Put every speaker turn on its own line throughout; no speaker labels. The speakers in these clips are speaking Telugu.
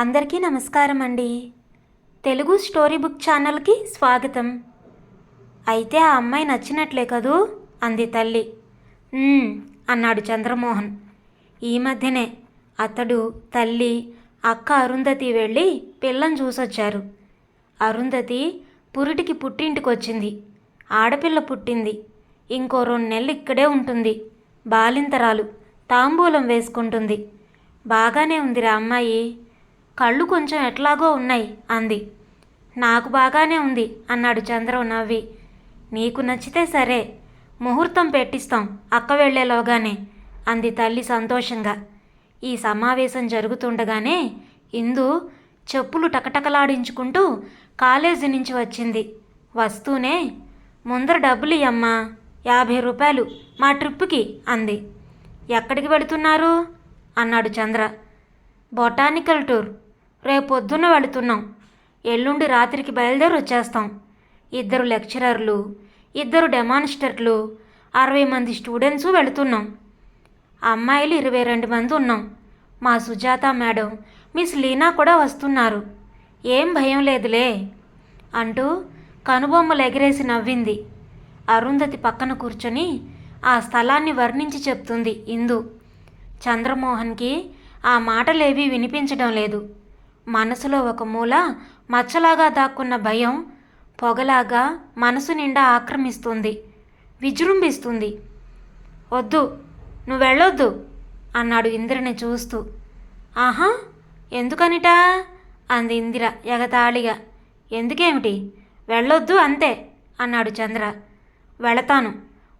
అందరికీ నమస్కారం అండి తెలుగు స్టోరీ బుక్ ఛానల్కి స్వాగతం. అయితే ఆ అమ్మాయి నచ్చినట్లే కదూ? అంది తల్లి. అన్నాడు చంద్రమోహన్. ఈ మధ్యనే అతడు తల్లి అక్క అరుంధతి వెళ్ళి పిల్లని చూసొచ్చారు. అరుంధతి పురిటికి పుట్టింటికి వచ్చింది ఆడపిల్ల పుట్టింది. ఇంకో రెండు నెలలు ఇక్కడే ఉంటుంది. బాలింతరాలు తాంబూలం వేసుకుంటుంది. బాగానే ఉందిరా అమ్మాయి. కళ్ళు కొంచెం ఎట్లాగో ఉన్నాయి అంది. నాకు బాగానే ఉంది అన్నాడు చంద్రం నవ్వి. నీకు నచ్చితే సరే ముహూర్తం పెట్టిస్తాం అక్క వెళ్ళేలోగానే అంది తల్లి సంతోషంగా. ఈ సమావేశం జరుగుతుండగానే ఇందు చెప్పులు టకటకలాడించుకుంటూ కాలేజీ నుంచి వచ్చింది. వస్తూనే ముందర డబ్బులు ఇయ్యమ్మా యాభై రూపాయలు మా ట్రిప్కి అంది. ఎక్కడికి వెళుతున్నారు? అన్నాడు చంద్ర. బొటానికల్ టూర్ రేపొద్దున వెళుతున్నాం. ఎల్లుండి రాత్రికి బయలుదేరి వచ్చేస్తాం. ఇద్దరు లెక్చరర్లు ఇద్దరు డెమాన్స్టర్లు అరవై మంది స్టూడెంట్స్ వెళుతున్నాం. అమ్మాయిలు ఇరవై రెండు మంది ఉన్నాం. మా సుజాత మేడం మిస్ లీనా కూడా వస్తున్నారు. ఏం భయం లేదులే అంటూ కనుబొమ్మలు ఎగిరేసి నవ్వింది. అరుంధతి పక్కన కూర్చొని ఆ స్థలాన్ని వర్ణించి చెప్తుంది ఇందు. చంద్రమోహన్కి ఆ మాటలేవీ వినిపించడం లేదు. మనసులో ఒక మూల మచ్చలాగా దాక్కున్న భయం పొగలాగా మనసు నిండా ఆక్రమిస్తుంది విజృంభిస్తుంది. వద్దు నువ్వు వెళ్ళొద్దు అన్నాడు ఇందిరని చూస్తూ. ఆహా ఎందుకనిటా? అంది ఇందిర ఎగతాళిగా. ఎందుకేమిటి? వెళ్ళొద్దు అంతే అన్నాడు చంద్ర. వెళతాను.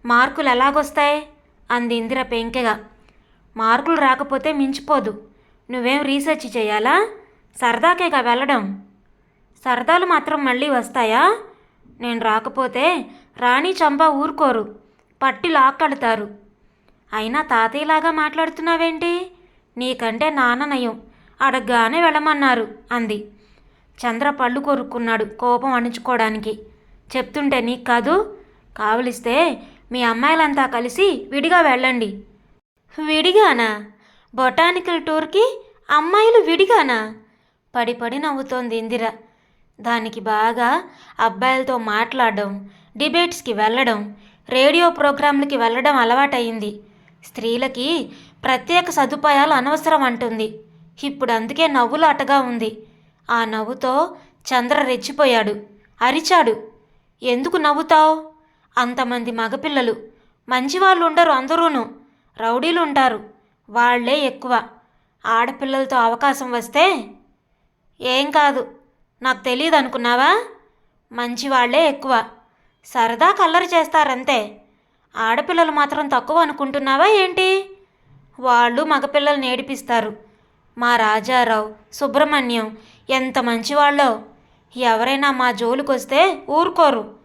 మార్కులు ఎలాగొస్తాయి? అంది ఇందిర పెంకెగా. మార్కులు రాకపోతే మించిపోదు. నువ్వేం రీసెర్చ్ చేయాలా? సరదాకేగా వెళ్ళడం. సరదాలు మాత్రం మళ్ళీ వస్తాయా? నేను రాకపోతే రాణి చంప ఊరుకోరు. పట్టి లాక్కడతారు. అయినా తాతయ్యలాగా మాట్లాడుతున్నావేంటి? నీకంటే నాన్న నయం. అడగ్గానే వెళ్ళమన్నారు అంది. చంద్ర పళ్ళు కొరుక్కున్నాడు కోపం అణుచుకోవడానికి. చెప్తుంటే నీకు కాదు? కావలిస్తే మీ అమ్మాయిలంతా కలిసి విడిగా వెళ్ళండి. విడిగానా? బొటానికల్ టూర్కి అమ్మాయిలు విడిగానా? పడిపడి నవ్వుతోంది ఇందిర. దానికి బాగా అబ్బాయిలతో మాట్లాడడం డిబేట్స్కి వెళ్ళడం రేడియో ప్రోగ్రాంలకి వెళ్ళడం అలవాటయింది. స్త్రీలకి ప్రత్యేక సదుపాయాలు అనవసరం అంటుంది. ఇప్పుడు అందుకే నవ్వులాటగా ఉంది. ఆ నవ్వుతో చంద్ర రెచ్చిపోయాడు. అరిచాడు. ఎందుకు నవ్వుతావు? అంతమంది మగపిల్లలు. మంచివాళ్ళు ఉండరు అందరూను. రౌడీలు ఉంటారు వాళ్ళే ఎక్కువ. ఆడపిల్లలతో అవకాశం వస్తే ఏం కాదు. నాకు తెలియదు అనుకున్నావా మంచివాళ్ళే ఎక్కువ. సరదా కల్లరి చేస్తారంతే. ఆడపిల్లలు మాత్రం తక్కువ అనుకుంటున్నావా ఏంటి? వాళ్ళు మగపిల్లలు నేడిపిస్తారు. మా రాజారావు సుబ్రహ్మణ్యం ఎంత మంచివాళ్ళో. ఎవరైనా మా జోలికొస్తే ఊరుకోరు.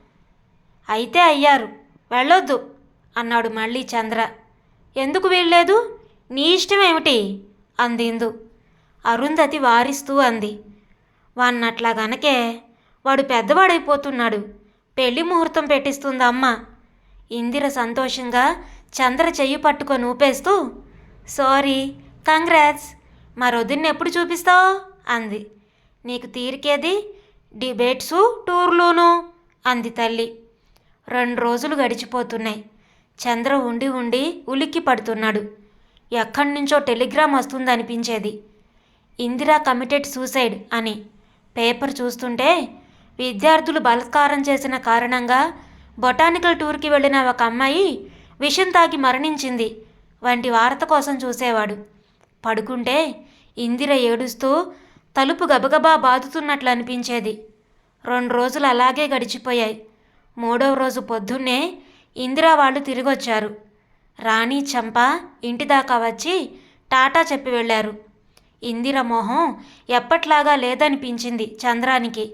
అయితే అయ్యారు. వెళ్ళొద్దు అన్నాడు మళ్ళీ చంద్ర. ఎందుకు వీల్లేదు? నీ ఇష్టం ఏమిటి అంది అరుంధతి వారిస్తూ అంది. వాన్నట్లా గనకే వాడు పెద్దవాడైపోతున్నాడు. పెళ్ళి ముహూర్తం పెట్టిస్తుంది అమ్మ ఇందిర సంతోషంగా చంద్ర చెయ్యి పట్టుకొని ఊపేస్తూ సారీ కంగ్రాట్స్. మరొదిన్ని చూపిస్తావు? అంది. నీకు తీరికేది? డిబేట్సు టూర్లోనూ? అంది తల్లి. రెండు రోజులు గడిచిపోతున్నాయి. చంద్ర ఉండి ఉండి ఉలిక్కి పడుతున్నాడు. ఎక్కడి నుంచో టెలిగ్రామ్ వస్తుందనిపించేది. ఇందిరా కమిటెడ్ సూసైడ్ అని పేపర్ చూస్తుంటే విద్యార్థులు బలాత్కారం చేసిన కారణంగా బొటానికల్ టూర్కి వెళ్ళిన ఒక అమ్మాయి విషం తాగి మరణించింది వంటి వార్త కోసం చూసేవాడు. పడుకుంటే ఇందిర ఏడుస్తూ తలుపు గబగబా బాదుతున్నట్లు అనిపించేది. రెండు రోజులు అలాగే గడిచిపోయాయి. మూడవ రోజు పొద్దున్నే ఇందిరా వాళ్ళు తిరిగొచ్చారు. రాణి చంప ఇంటి దాకా వచ్చి టాటా చెప్పి వెళ్ళారు. ఇందిర మొహం ఎప్పట్లాగా లేదనిపించింది చంద్రానికి.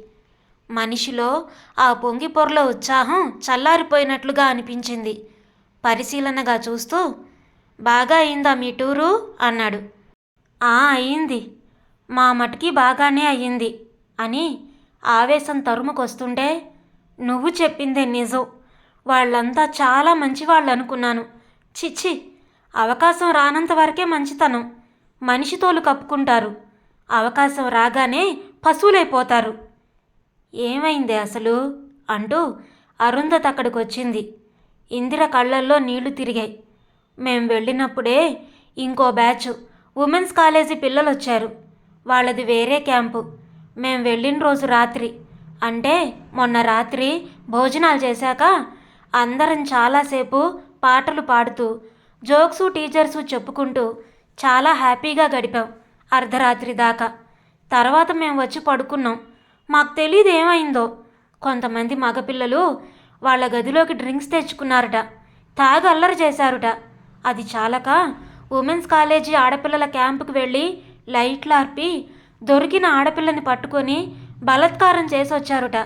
మనిషిలో ఆ పొంగి పొరల ఉత్సాహం చల్లారిపోయినట్లుగా అనిపించింది. పరిశీలనగా చూస్తూ బాగా అయిందా మీ టూరు? అన్నాడు. ఆ అయింది. మా మటుకి బాగానే అయ్యింది అని ఆవేశం తరుముకొస్తుంటే నువ్వు చెప్పిందే నిజం. వాళ్ళంతా చాలా మంచివాళ్ళు అనుకున్నాను చిచ్చి అవకాశం రానంత వరకే మంచితనం. మనిషి తోలు కప్పుకుంటారు. అవకాశం రాగానే పశువులైపోతారు. ఏమైంది అసలు? అంటూ అరుంధతి అక్కడికి వచ్చింది ఇందిర కళ్ళల్లో నీళ్ళు తిరిగాయి. మేం వెళ్ళినప్పుడే ఇంకో బ్యాచ్ ఉమెన్స్ కాలేజీ పిల్లలు వచ్చారు వాళ్ళది వేరే క్యాంపు. మేం వెళ్ళిన రోజు రాత్రి. అంటే మొన్న రాత్రి భోజనాలు చేశాక అందరం చాలాసేపు పాటలు పాడుతూ జోక్సు టీచర్సు చెప్పుకుంటూ చాలా హ్యాపీగా గడిపాం అర్ధరాత్రి దాకా. తర్వాత మేము వచ్చి పడుకున్నాం. మాకు తెలియదు ఏమైందో. కొంతమంది మగపిల్లలు వాళ్ళ గదిలోకి డ్రింక్స్ తెచ్చుకున్నారట. తాగి అల్లరి చేశారుట. అది చాలక ఉమెన్స్ కాలేజీ ఆడపిల్లల క్యాంపుకి వెళ్ళి లైట్లు ఆర్పి దొరికిన ఆడపిల్లని పట్టుకొని బలాత్కారం చేసి వచ్చారుట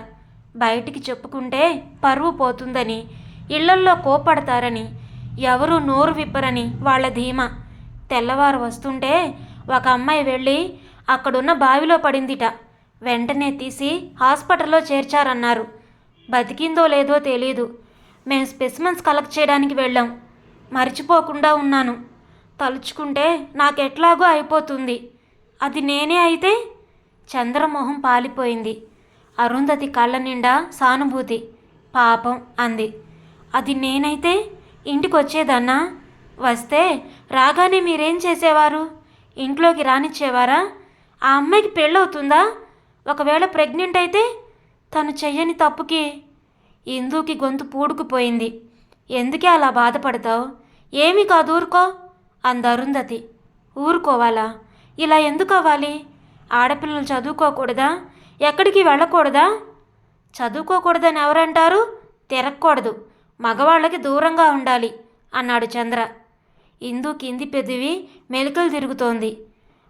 బయటికి చెప్పుకుంటే పరువు పోతుందని ఇళ్ళల్లో కోపడతారని ఎవరు నోరు విప్పరని వాళ్ళ ధీమా. తెల్లవారు వస్తుంటే ఒక అమ్మాయి వెళ్ళి అక్కడున్న బావిలో పడిందిట. వెంటనే తీసి హాస్పిటల్లో చేర్చారన్నారు. బతికిందో లేదో తెలీదు. మేము స్పెసిమన్స్ కలెక్ట్ చేయడానికి వెళ్ళాం. మర్చిపోకుండా ఉన్నాను. తలుచుకుంటే నాకెట్లాగో అయిపోతుంది. అది నేనే అయితే? చంద్రమోహం పాలిపోయింది. అరుంధతి కళ్ళ నిండా సానుభూతి. పాపం అంది. అది నేనైతే ఇంటికి వచ్చేదన్నా వస్తే రాగానే మీరేం చేసేవారు? ఇంట్లోకి రానిచ్చేవారా? ఆ అమ్మాయికి పెళ్ళవుతుందా? ఒకవేళ ప్రెగ్నెంట్ అయితే తను చెయ్యని తప్పుకి ఇందుకి గొంతు పూడుకుపోయింది. ఎందుకే అలా బాధపడతావు? ఏమీ కాదు ఊరుకో అందరుందతి ఊరుకోవాలా? ఇలా ఎందుకు అవ్వాలి ఆడపిల్లలు చదువుకోకూడదా? ఎక్కడికి వెళ్ళకూడదా? చదువుకోకూడదని ఎవరంటారు? తిరగకూడదు. మగవాళ్ళకి దూరంగా ఉండాలి అన్నాడు చంద్ర. ఇందు కింది పెదివి మెలికలు తిరుగుతోంది.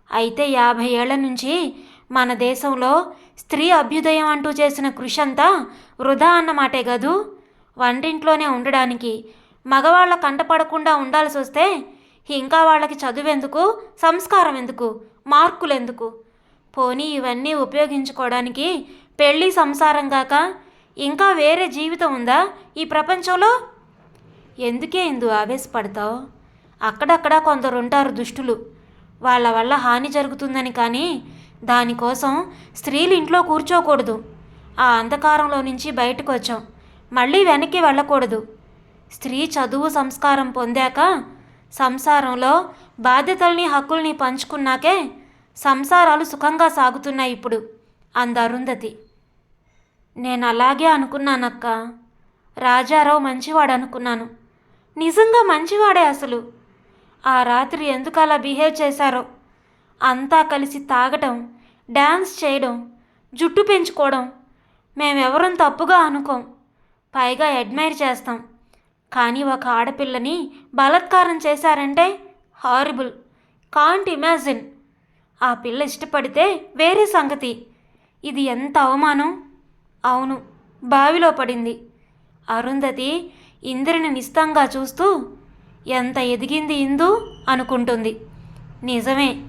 అయితే యాభై ఏళ్ళ నుంచి మన దేశంలో స్త్రీ అభ్యుదయం అంటూ చేసిన కృషి అంతా వృధా అన్నమాటే గదు వంటింట్లోనే ఉండడానికి మగవాళ్ళ కంటపడకుండా ఉండాల్సి వస్తే ఇంకా వాళ్ళకి చదువెందుకు సంస్కారం ఎందుకు మార్కులు ఎందుకు పోనీ ఇవన్నీ ఉపయోగించుకోవడానికి పెళ్ళి సంసారం కాక ఇంకా వేరే జీవితం ఉందా ఈ ప్రపంచంలో? ఎందుకే ఇందు ఆవేశపడతావు? అక్కడక్కడ కొందరు ఉంటారు దుష్టులు. వాళ్ళ వల్ల హాని జరుగుతుందని కానీ దానికోసం స్త్రీలు ఇంట్లో కూర్చోకూడదు. ఆ అంధకారంలో నుంచి బయటకు వచ్చాం మళ్ళీ వెనక్కి వెళ్ళకూడదు. స్త్రీ చదువు సంస్కారం పొందాక సంసారంలో బాధ్యతల్ని హక్కుల్ని పంచుకున్నాకే సంసారాలు సుఖంగా సాగుతున్నాయి ఇప్పుడు. అందరుంధతి నేను అలాగే అనుకున్నానక్క. రాజారావు మంచివాడు అనుకున్నాను నిజంగా మంచివాడే అసలు. ఆ రాత్రి ఎందుకు అలా బిహేవ్ చేశారో? అంతా కలిసి తాగటం డ్యాన్స్ చేయడం జుట్టు పెంచుకోవడం మేమెవరం తప్పుగా అనుకోం. పైగా అడ్మైర్ చేస్తాం. కానీ ఒక ఆడపిల్లని బలాత్కారం చేశారంటే హారిబుల్. Can't imagine. ఆ పిల్ల ఇష్టపడితే వేరే సంగతి. ఇది ఎంత అవమానం? అవును బావిలో పడింది. అరుంధతి ఇంద్రుని నిస్తంగా చూస్తూ ఎంత ఎదిగింది ఇందు? అనుకుంటుంది. నిజమే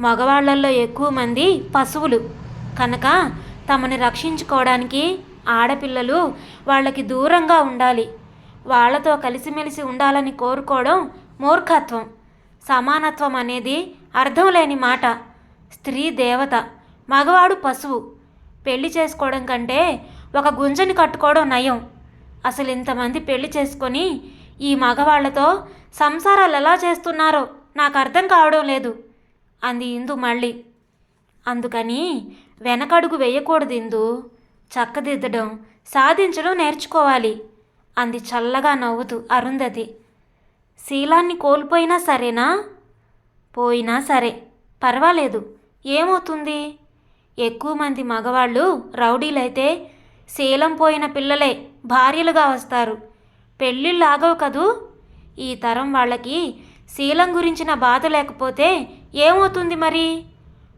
మగవాళ్ళల్లో ఎక్కువ మంది పశువులు. కనుక తమని రక్షించుకోవడానికి ఆడపిల్లలు వాళ్ళకి దూరంగా ఉండాలి. వాళ్ళతో కలిసిమెలిసి ఉండాలని కోరుకోవడం మూర్ఖత్వం. సమానత్వం అనేది అర్థం లేని మాట. స్త్రీ దేవత మగవాడు పశువు. పెళ్ళి చేసుకోవడం కంటే ఒక గుంజని కట్టుకోవడం నయం. అసలు ఇంతమంది పెళ్ళి చేసుకొని ఈ మగవాళ్ళతో సంసారాలు ఎలా చేస్తున్నారో నాకు అర్థం కావడం లేదు అంది ఇందు మళ్ళీ. అందుకని వెనకడుగు వేయకూడదు ఇందు చక్కదిద్దడం సాధించడం నేర్చుకోవాలి అంది చల్లగా నవ్వుతూ అరుంధతి. శీలాన్ని కోల్పోయినా సరేనా? పోయినా సరే పర్వాలేదు ఏమవుతుంది? ఎక్కువ మంది మగవాళ్ళు రౌడీలైతే శీలం పోయిన పిల్లలే భార్యలుగా వస్తారు పెళ్ళిళ్ళు ఆగవు కదూ? ఈ తరం వాళ్ళకి శీలం గురించిన బాధ లేకపోతే ఏమవుతుంది మరి?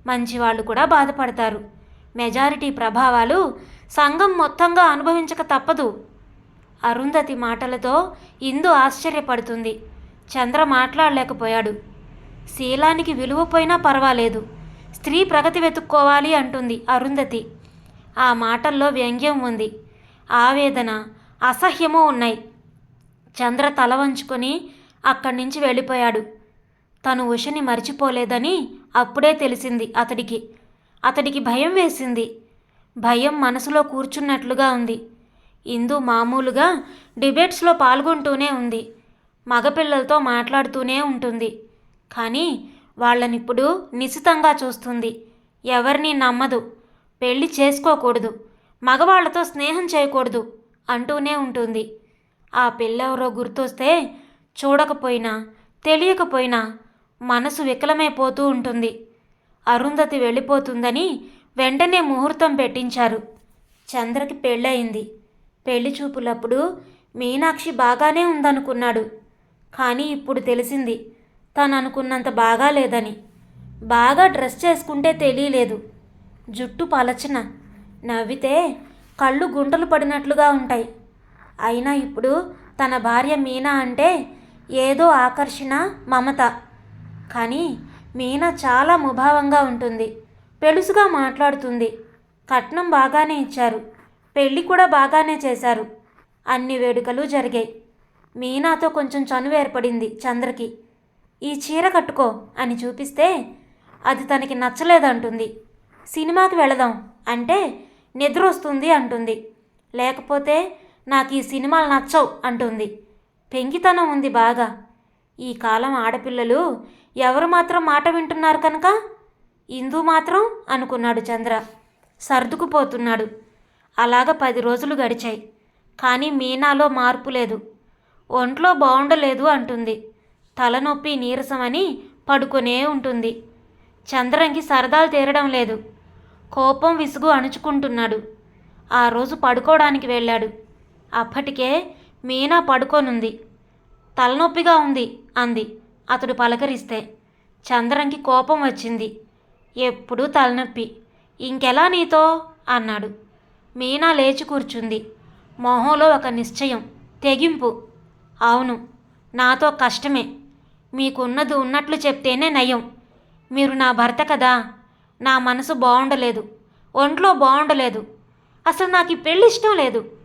మంచివాళ్ళు కూడా బాధపడతారు. మెజారిటీ ప్రభావాలు సంఘం మొత్తంగా అనుభవించక తప్పదు. అరుంధతి మాటలతో ఇందు ఆశ్చర్యపడుతుంది. చంద్ర మాట్లాడలేకపోయాడు. శీలానికి విలువ పోయినా పర్వాలేదు. స్త్రీ ప్రగతి వెతుక్కోవాలి అంటుంది అరుంధతి. ఆ మాటల్లో వ్యంగ్యం ఉంది. ఆవేదన అసహ్యము ఉన్నాయి. చంద్ర తల వంచుకొని అక్కడి నుంచి వెళ్ళిపోయాడు. తను ఉషని మర్చిపోలేదని అప్పుడే తెలిసింది అతడికి. అతడికి భయం వేసింది. భయం మనసులో కూర్చున్నట్లుగా ఉంది. ఇందు మామూలుగా డిబేట్స్లో పాల్గొంటూనే ఉంది. మగపిల్లలతో మాట్లాడుతూనే ఉంటుంది. కానీ వాళ్ళనిప్పుడు నిశితంగా చూస్తుంది. ఎవరిని నమ్మదు. పెళ్ళి చేసుకోకూడదు. మగవాళ్ళతో స్నేహం చేయకూడదు అంటూనే ఉంటుంది. ఆ పిల్లెవరో గుర్తొస్తే చూడకపోయినా తెలియకపోయినా మనసు వికలమైపోతూ ఉంటుంది. అరుంధతి వెళ్ళిపోతుందని వెంటనే ముహూర్తం పెట్టించారు. చంద్రకి పెళ్ళయింది. పెళ్ళి చూపులప్పుడు మీనాక్షి బాగానే ఉందనుకున్నాడు. కానీ ఇప్పుడు తెలిసింది తను అనుకున్నంత బాగా లేదని. బాగా డ్రెస్ చేసుకుంటే తెలియలేదు. జుట్టు పలచన. నవ్వితే కళ్ళు గుంటలు పడినట్లుగా ఉంటాయి. అయినా ఇప్పుడు తన భార్య మీనా అంటే ఏదో ఆకర్షణ మమత. కానీ మీనా చాలా ముభావంగా ఉంటుంది. పెలుసుగా మాట్లాడుతుంది. కట్నం బాగానే ఇచ్చారు. పెళ్ళి కూడా బాగానే చేశారు. అన్ని వేడుకలు జరిగాయి. మీనాతో కొంచెం చనువు ఏర్పడింది చంద్రకి. ఈ చీర కట్టుకో అని చూపిస్తే అది తనకి నచ్చలేదంటుంది. సినిమాకి వెళదాం అంటే నిద్ర వస్తుంది అంటుంది. లేకపోతే నాకు ఈ సినిమాలు నచ్చవు అంటుంది. పెంకితనం ఉంది బాగా. ఈ కాలం ఆడపిల్లలు ఎవరు మాత్రం మాట వింటున్నారు కనుక? ఇందు మాత్రం అనుకున్నాడు చంద్ర. సర్దుకుపోతున్నాడు. అలాగ పది రోజులు గడిచాయి. కానీ మీనాలో మార్పు లేదు. ఒంట్లో బాగుండలేదు అంటుంది. తలనొప్పి నీరసమని పడుకొనే ఉంటుంది. చంద్రంకి సరదాలు తీరడం లేదు. కోపం విసుగు అణుచుకుంటున్నాడు. ఆ రోజు పడుకోవడానికి వెళ్ళాడు. అప్పటికే మీనా పడుకోనుంది. తలనొప్పిగా ఉంది అంది. అతడు పలకరిస్తే చంద్రంకి కోపం వచ్చింది. ఎప్పుడూ తలనొప్పి. ఇంకెలా నీతో? అన్నాడు. మీనా లేచి కూర్చుంది. మొహంలో ఒక నిశ్చయం తెగింపు. అవును నాతో కష్టమే. మీకున్నది ఉన్నట్లు చెప్తేనే నయం. మీరు నా భర్త కదా. నా మనసు బాగుండలేదు ఒంట్లో బాగుండలేదు అసలు నాకు ఈ పెళ్ళి ఇష్టం లేదు.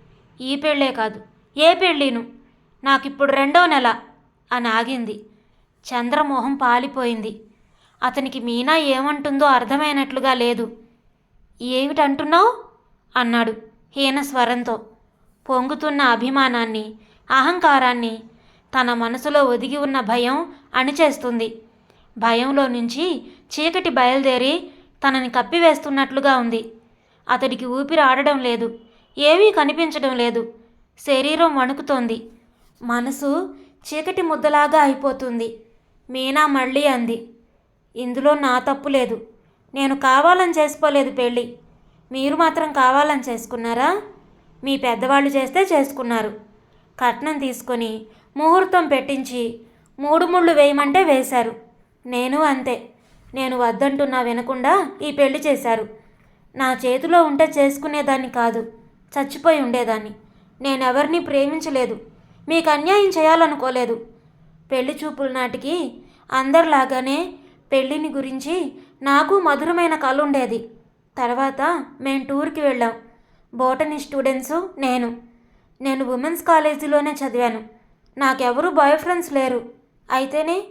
ఈ పెళ్ళే కాదు ఏ పెళ్ళిను? నాకిప్పుడు రెండో నెల అని ఆగింది. చంద్రమోహం పాలిపోయింది. అతనికి మీనా ఏమంటుందో అర్థమైనట్లుగా లేదు. ఏమిటంటున్నావు? అన్నాడు హీన స్వరంతో. పొంగుతున్న అభిమానాన్ని అహంకారాన్ని తన మనసులో ఒదిగి ఉన్న భయం అణిచేస్తుంది. భయంలో నుంచి చీకటి బయలుదేరి తనని కప్పివేస్తున్నట్లుగా ఉంది. అతడికి ఊపిరి ఆడడం లేదు. ఏమీ కనిపించడం లేదు. శరీరం వణుకుతోంది. మనసు చీకటి ముద్దలాగా అయిపోతుంది. మీనా మళ్ళీ అంది. ఇందులో నా తప్పు లేదు. నేను కావాలని చేసుకోలేదు పెళ్ళి. మీరు మాత్రం కావాలని చేసుకున్నారా? మీ పెద్దవాళ్ళు చేస్తే చేసుకున్నారు. కట్నం తీసుకొని ముహూర్తం పెట్టించి మూడు ముళ్ళు వేయమంటే వేశారు. నేను అంతే. నేను వద్దంటున్నా వినకుండా ఈ పెళ్ళి చేశారు. నా చేతిలో ఉంటే చేసుకునేదాన్ని కాదు. చచ్చిపోయి ఉండేదాన్ని. నేనెవరిని ప్రేమించలేదు. మీకు అన్యాయం చేయాలనుకోలేదు. పెళ్ళి చూపుల నాటికి అందరిలాగానే పెళ్ళిని గురించి నాకు మధురమైన కళ ఉండేది. తర్వాత మేము టూర్కి వెళ్ళాం. బోటనీ స్టూడెంట్స్ నేను. నేను ఉమెన్స్ కాలేజీలోనే చదివాను. నాకెవరూ బాయ్ ఫ్రెండ్స్ లేరు. అయితేనే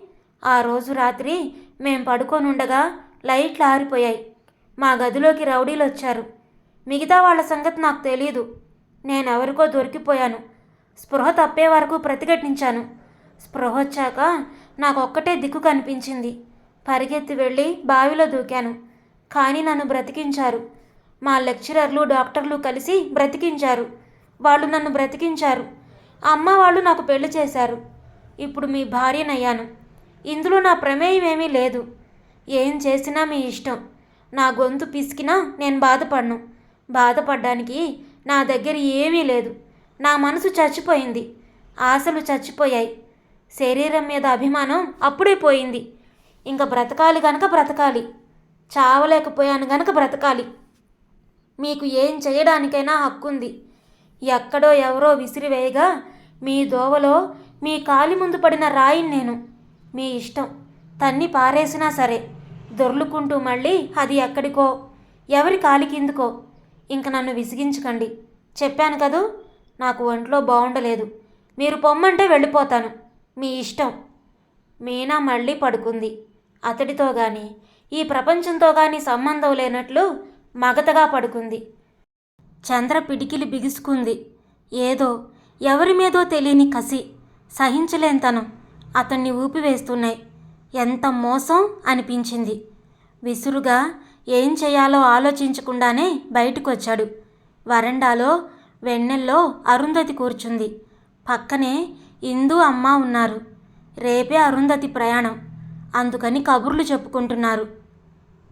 ఆ రోజు రాత్రి మేం పడుకొని ఉండగా లైట్లు ఆరిపోయాయి. మా గదిలోకి రౌడీలు వచ్చారు మిగతా వాళ్ళ సంగతి నాకు తెలియదు నేనెవరికో దొరికిపోయాను. స్పృహ తప్పే వరకు ప్రతిఘటించాను. స్పృహ వచ్చాక నాకు ఒక్కటే దిక్కు కనిపించింది. పరిగెత్తి వెళ్ళి బావిలో దూకాను. కానీ నన్ను బ్రతికించారు. మా లెక్చరర్లు డాక్టర్లు కలిసి బ్రతికించారు. వాళ్ళు నన్ను బ్రతికించారు. అమ్మ వాళ్ళు నాకు పెళ్ళి చేశారు. ఇప్పుడు మీ భార్యనయ్యాను. ఇందులో నా ప్రమేయం ఏమీ లేదు. ఏం చేసినా మీ ఇష్టం. నా గొంతు పిసికినా నేను బాధపడను. బాధపడ్డానికి నా దగ్గర ఏమీ లేదు. నా మనసు చచ్చిపోయింది. ఆశలు చచ్చిపోయాయి. శరీరం మీద అభిమానం అప్పుడే పోయింది. ఇంకా బ్రతకాలి గనక బ్రతకాలి. చావలేకపోయాను గనక బ్రతకాలి. మీకు ఏం చేయడానికైనా హక్కుంది. ఎక్కడో ఎవరో విసిరివేయగా మీ దోవలో మీ కాలి ముందు పడిన రాయిని నేను. మీ ఇష్టం. తన్ని పారేసినా సరే. దొర్లుకుంటూ మళ్ళీ అది ఎక్కడికో ఎవరి కాలి కిందుకో ఇంక నన్ను విసిగించకండి. చెప్పాను కదూ? నాకు ఒంట్లో బాగుండలేదు మీరు పొమ్మంటే వెళ్ళిపోతాను. మీ ఇష్టం. మీనా మళ్ళీ పడుకుంది. అతడితో గాని ఈ ప్రపంచంతో కానీ సంబంధం లేనట్లు మగతగా పడుకుంది. చంద్ర పిడికిలి బిగుసుకుంది. ఏదో ఎవరి మీదో తెలియని కసి. సహించలేంతనం అతన్ని ఊపివేస్తున్నాయి. ఎంత మోసం అనిపించింది. విసురుగా ఏం చేయాలో ఆలోచించకుండానే బయటకు వచ్చాడు వరండాలో వెన్నెల్లో అరుంధతి కూర్చుంది. పక్కనే ఇందు అమ్మ ఉన్నారు. రేపే అరుంధతి ప్రయాణం. అందుకని కబుర్లు చెప్పుకుంటున్నారు.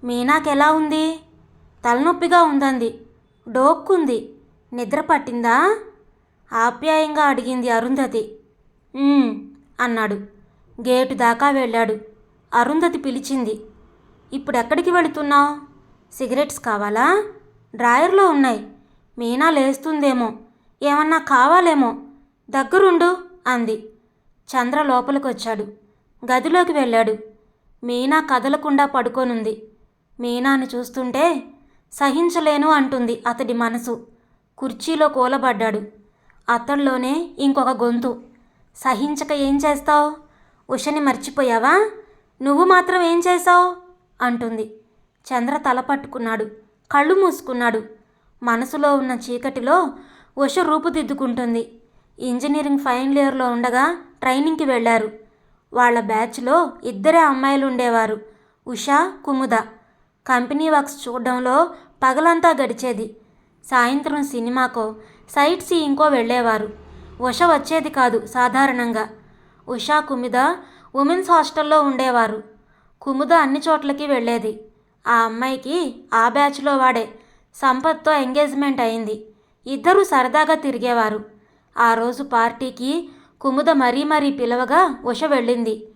మీనాకెలా ఉంది? తలనొప్పిగా ఉందంది. డోక్కుంది. నిద్ర పట్టిందా? ఆప్యాయంగా అడిగింది అరుంధతి. అన్నాడు. గేటు దాకా వెళ్ళాడు. అరుంధతి పిలిచింది. ఇప్పుడు ఎక్కడికి వెళుతున్నావు సిగరెట్స్ కావాలా? డ్రాయర్లో ఉన్నాయి. మీనా లేస్తుందేమో. ఏమన్నా కావాలేమో. దగ్గరుండు అంది. చంద్ర లోపలికొచ్చాడు. గదిలోకి వెళ్ళాడు. మీనా కదలకుండా పడుకోనుంది. మీనాను చూస్తుంటే సహించలేను అంటుంది అతడి మనసు. కుర్చీలో కూలబడ్డాడు. అతడిలోనే ఇంకొక గొంతు. సహించక ఏం చేస్తావు? ఉషని మర్చిపోయావా? నువ్వు మాత్రం ఏం చేశావు? అంటుంది. చంద్ర తల పట్టుకున్నాడు. కళ్ళు మూసుకున్నాడు. మనసులో ఉన్న చీకటిలో ఉష రూపుదిద్దుకుంటుంది. ఇంజనీరింగ్ ఫైనల్ ఇయర్లో ఉండగా ట్రైనింగ్కి వెళ్ళారు. వాళ్ళ బ్యాచ్లో ఇద్దరే అమ్మాయిలు ఉండేవారు. ఉషా కుముద. కంపెనీ వర్క్స్ చూడడంలో పగలంతా గడిచేది. సాయంత్రం సినిమాకో సైట్ సీయింగ్కో వెళ్ళేవారు. ఉష వచ్చేది కాదు సాధారణంగా. ఉషా కుమిద ఉమెన్స్ హాస్టల్లో ఉండేవారు. కుముద అన్ని చోట్లకి వెళ్ళేది. ఆ అమ్మాయికి ఆ బ్యాచ్లో వాడే సంపత్తో ఎంగేజ్మెంట్ అయింది. ఇద్దరూ సరదాగా తిరిగేవారు. ఆ రోజు పార్టీకి కుముద మరీ మరీ పిలవగా ఉష వెళ్ళింది.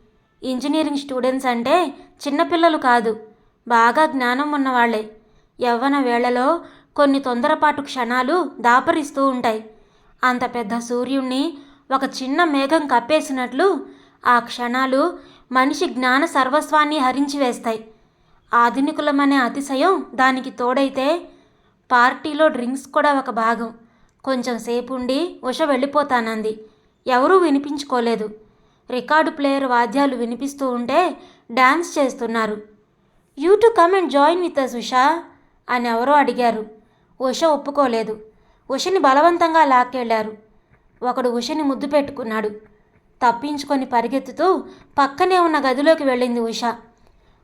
ఇంజనీరింగ్ స్టూడెంట్స్ అంటే చిన్నపిల్లలు కాదు బాగా జ్ఞానం ఉన్నవాళ్ళే. యవ్వన వేళలో కొన్ని తొందరపాటు క్షణాలు దాపరిస్తూ ఉంటాయి. అంత పెద్ద సూర్యుణ్ణి ఒక చిన్న మేఘం కప్పేసినట్లు ఆ క్షణాలు మనిషి జ్ఞాన సర్వస్వాన్ని హరించి వేస్తాయి. ఆధునికులమనే అతిశయం దానికి తోడైతే పార్టీలో డ్రింక్స్ కూడా ఒక భాగం. కొంచెం సేపు ఉండి ఉష వెళ్ళిపోతానంది. ఎవరూ వినిపించుకోలేదు. రికార్డు ప్లేయర్ వాద్యాలు వినిపిస్తూ ఉంటే డ్యాన్స్ చేస్తున్నారు. You to come and join with us Usha అని ఎవరో అడిగారు. ఉష ఒప్పుకోలేదు. ఉషని బలవంతంగా లాక్కెళ్ళారు. ఒకడు ఉషని ముద్దు పెట్టుకున్నాడు. తప్పించుకొని పరిగెత్తుతూ పక్కనే ఉన్న గదిలోకి వెళ్ళింది ఉష.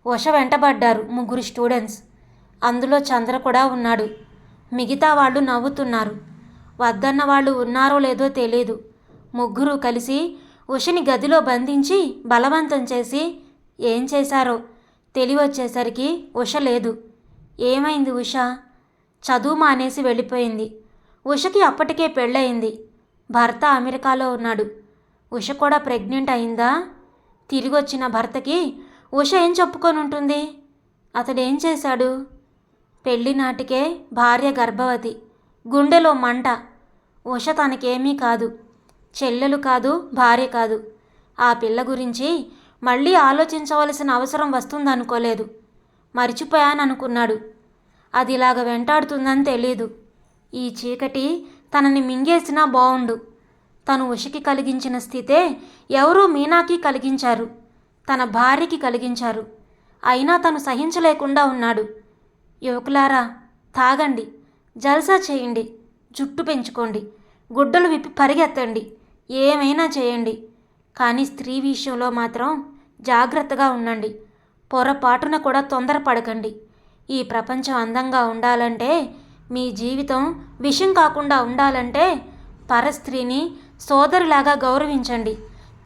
ఉష వెంటబడ్డారు ముగ్గురు స్టూడెంట్స్. అందులో చంద్ర కూడా ఉన్నాడు. మిగతా వాళ్ళు నవ్వుతున్నారు. వద్దన్న వాళ్ళు ఉన్నారో లేదో తెలియదు ముగ్గురు కలిసి ఉషని గదిలో బంధించి బలవంతం చేసి ఏం చేశారో తెలివచ్చేసరికి ఉష లేదు. ఏమైంది ఉష? చదువు మానేసి వెళ్ళిపోయింది. ఉషకి అప్పటికే పెళ్ళయింది. భర్త అమెరికాలో ఉన్నాడు. ఉష కూడా ప్రెగ్నెంట్ అయిందా? తిరిగి వచ్చిన భర్తకి ఉష ఏం చెప్పుకొని ఉంటుంది అతడేం చేశాడు? పెళ్ళి నాటికే భార్య గర్భవతి గుండెలో మంట. ఉష తనకేమీ కాదు చెల్లెలు కాదు భార్య కాదు. ఆ పిల్ల గురించి మళ్ళీ ఆలోచించవలసిన అవసరం వస్తుందనుకోలేదు. మరిచిపోయాననుకున్నాడు. అది ఇలాగ వెంటాడుతుందని తెలీదు. ఈ చీకటి తనని మింగేసినా బావుండు. తను ఉషకి కలిగించిన స్థితే ఎవరూ మీనాకి కలిగించారు. తన భార్యకి కలిగించారు. అయినా తను సహించలేకుండా ఉన్నాడు. యువకులారా తాగండి. జల్సా చేయండి. జుట్టు పెంచుకోండి. గుడ్డలు విప్పి పరిగెత్తండి. ఏమైనా చేయండి. కానీ స్త్రీ విషయంలో మాత్రం జాగ్రత్తగా ఉండండి. పొరపాటున కూడా తొందరపడకండి. ఈ ప్రపంచం అందంగా ఉండాలంటే మీ జీవితం విషం కాకుండా ఉండాలంటే పరస్త్రీని సోదరులాగా గౌరవించండి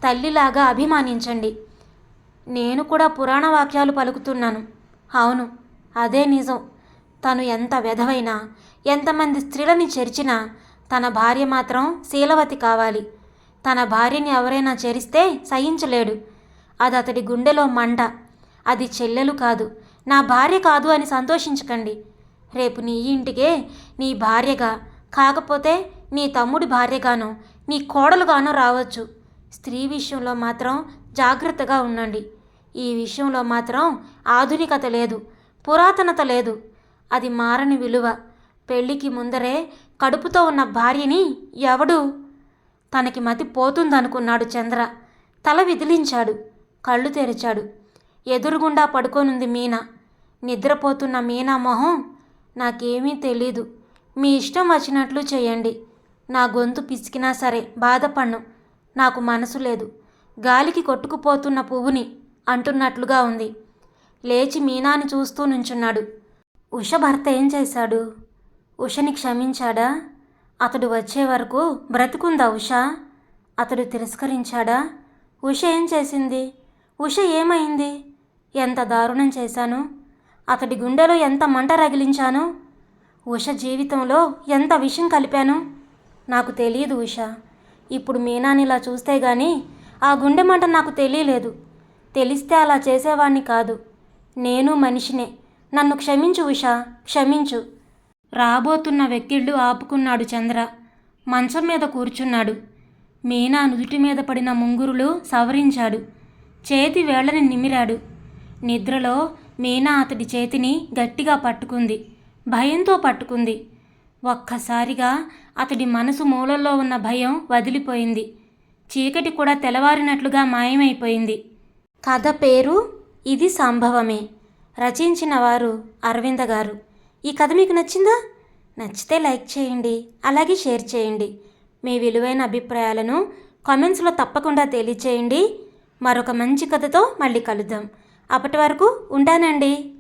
తల్లిలాగా అభిమానించండి. నేను కూడా పురాణ వాక్యాలు పలుకుతున్నాను. అవును అదే నిజం. తను ఎంత వెధవైనా ఎంతమంది స్త్రీలని చెరిచినా తన భార్య మాత్రం శీలవతి కావాలి. తన భార్యని ఎవరైనా చెరిస్తే సహించలేడు. అది అతడి గుండెలో మంట. అది చెల్లెలు కాదు నా భార్య కాదు అని సంతోషించకండి. రేపు నీ ఇంటికే నీ భార్యగా కాకపోతే నీ తమ్ముడి భార్యగాను నీ కోడలుగాను రావచ్చు. స్త్రీ విషయంలో మాత్రం జాగ్రత్తగా ఉండండి. ఈ విషయంలో మాత్రం ఆధునికత లేదు పురాతనత లేదు. అది మారని విలువ. పెళ్ళికి ముందరే కడుపుతో ఉన్న భార్యని ఎవడు? తనకి మతి పోతుందనుకున్నాడు చంద్ర. తల విదిలించాడు కళ్ళు తెరిచాడు. ఎదురుగుండా పడుకోనుంది మీనా. నిద్రపోతున్న మీనా మొహం నాకేమీ తెలీదు. మీ ఇష్టం వచ్చినట్లు చేయండి. నా గొంతు పిసికినా సరే బాధపడ్ను. నాకు మనసు లేదు. గాలికి కొట్టుకుపోతున్న పువ్వుని అంటున్నట్లుగా ఉంది. లేచి మీనాని చూస్తూ నుంచున్నాడు. ఉష భర్త ఏం చేశాడు? ఉషని క్షమించాడా? అతడు వచ్చే వరకు బ్రతుకుందా ఉష? అతడు తిరస్కరించాడా? ఉష ఏం చేసింది? ఉష ఏమైంది? ఎంత దారుణం చేశాను? అతడి గుండెలో ఎంత మంట రగిలించాను? ఉష జీవితంలో ఎంత విషం కలిపాను? నాకు తెలియదు ఉష. ఇప్పుడు మీనానిలా చూస్తే గానీ ఆ గుండె మంట నాకు తెలియలేదు. తెలిస్తే అలా చేసేవాణ్ణి కాదు. నేను మనిషినే. నన్ను క్షమించు ఉష. క్షమించు. రాబోతున్న వ్యక్తిళ్ళు ఆపుకున్నాడు చంద్ర. మంచం మీద కూర్చున్నాడు. మీనా నుదుటి మీద పడిన ముంగురులు సవరించాడు. చేతి వేళ్ళని నిమిరాడు. నిద్రలో మీనా అతడి చేతిని గట్టిగా పట్టుకుంది. భయంతో పట్టుకుంది. ఒక్కసారిగా అతడి మనసు మూలల్లో ఉన్న భయం వదిలిపోయింది. చీకటి కూడా తెల్లవారినట్లుగా మాయమైపోయింది. కథ పేరు ఇది సంభవమే. రచించిన వారు అరవింద గారు. ఈ కథ మీకు నచ్చిందా? నచ్చితే లైక్ చేయండి అలాగే షేర్ చేయండి. మీ విలువైన అభిప్రాయాలను కామెంట్స్లో తప్పకుండా తెలియచేయండి. మరొక మంచి కథతో మళ్ళీ కలుద్దాం. అప్పటి వరకు ఉంటానండి.